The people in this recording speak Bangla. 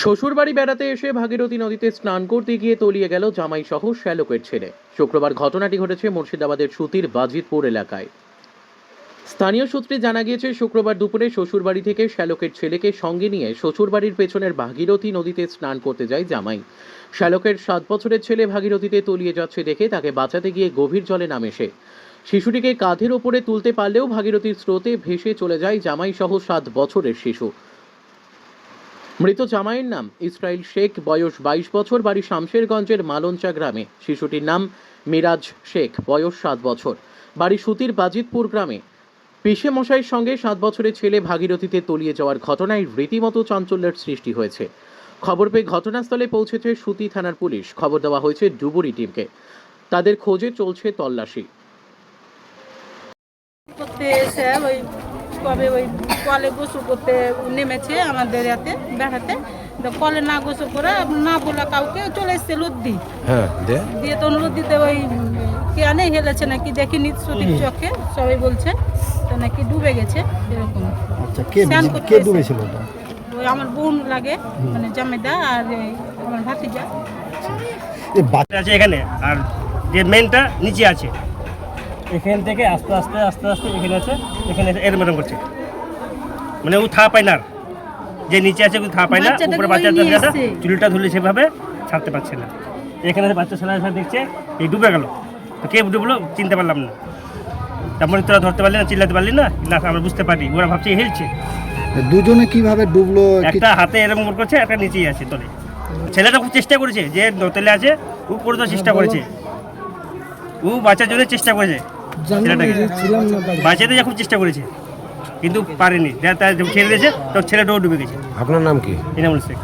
শ্বশুরবাড়ি বেড়াতে এসে ভাগীরথী নদীতে স্নান করতে গিয়ে তলিয়ে গেল জামাই সহ শ্যালকের ছেলে। শুক্রবার ঘটনাটি ঘটেছে মুর্শিদাবাদের সুতির বাজিতপুর এলাকায়। স্থানীয় সূত্রে জানা গিয়েছে, শুক্রবার দুপুরে শ্বশুরবাড়ি থেকে শ্যালকের ছেলেকে সঙ্গে নিয়ে শ্বশুরবাড়ির পেছনের ভাগীরথী নদীতে স্নান করতে যায় জামাই। শ্যালকের সাত বছরের ছেলে ভাগীরথীতে তলিয়ে যাচ্ছে দেখে তাকে বাঁচাতে গিয়ে গভীর জলে নামে সে। শিশুটিকে কাঁধের ওপরে তুলতে পারলেও ভাগীরথীর স্রোতে ভেসে চলে যায় জামাই সহ সাত বছরের শিশু। মৃত জামাইয়ের নাম ইসরাইল শেখ, বয়স বাইশ বছর, বাড়ি শামশেরগঞ্জের মালঞ্চা গ্রামে। শিশুটির নাম মিরাজ শেখ, বয়স সাত বছর। বাড়ি সুতির বাজিতপুর গ্রামে। পিসে মশাইয়ের সঙ্গে সাত বছরের ছেলে ভাগীরথীতে তলিয়ে যাওয়ার ঘটনায় রীতিমতো চাঞ্চল্যের সৃষ্টি হয়েছে। খবর পেয়ে ঘটনাস্থলে পৌঁছেছে সুতি থানার পুলিশ। খবর দেওয়া হয়েছে ডুবুরি টিমকে। তাদের খোঁজে চলছে তল্লাশি। কবে ওই কলে গোসল করতে নেমেছে আমাদের এতে বেড়াতে। তো কলে না গোসল করে না বলে কাউকে চলে এসছে লদ্দি। হ্যাঁ দিয়ে তো লদ্দিতে ওই কেয়ানে হেলেছে নাকি দেখিনি সঠিক চোখে সবাই বলছে তো নাকি ডুবে গেছে এরকম। আচ্ছা কে কে ডুবেছিল ওই আমার বোন লাগে মানে জামেদা আর এই আমার ভাতিজা। আছে এখানে আর যে মেনটা নিচে আছে। এখান থেকে আস্তে আস্তে আস্তে আস্তে এখানে আছে এখানে এরম এরম করছে। মানে ও থা পায় না। আর। যে নিচে আছে ও থা পায় না। উপরে বাচ্চাটা চুলটা ধুলে সেভাবে ছাড়তে পারছে না। এখানে বাচ্চা ছেলে এসে দেখছে এই ডুবে গেল। তো কে ডুবলো চিনতে পারলাম না। তারপরে তোরা ধরতে পারলি না চিল্লাতে পারলি না? না আমরা বুঝতে পারি ওরা ভাবছে হেলছে। দুজনে কীভাবে ডুবলো একটা হাতে এরকম করছে একটা নিচেই আছে তোলে। ছেলেটা খুব চেষ্টা করেছে যে নোতেলে আছে ও করে তো চেষ্টা করেছে। ও বাঁচার জন্য চেষ্টা করেছে ছেলেটাকে। বাঁচাতে যা খুব চেষ্টা করেছে। কিন্তু পারেনি। ছেড়ে দিয়েছে তো ছেলেটাও ডুবে গেছে। আপনার নাম কি? ইনামুল শেখ।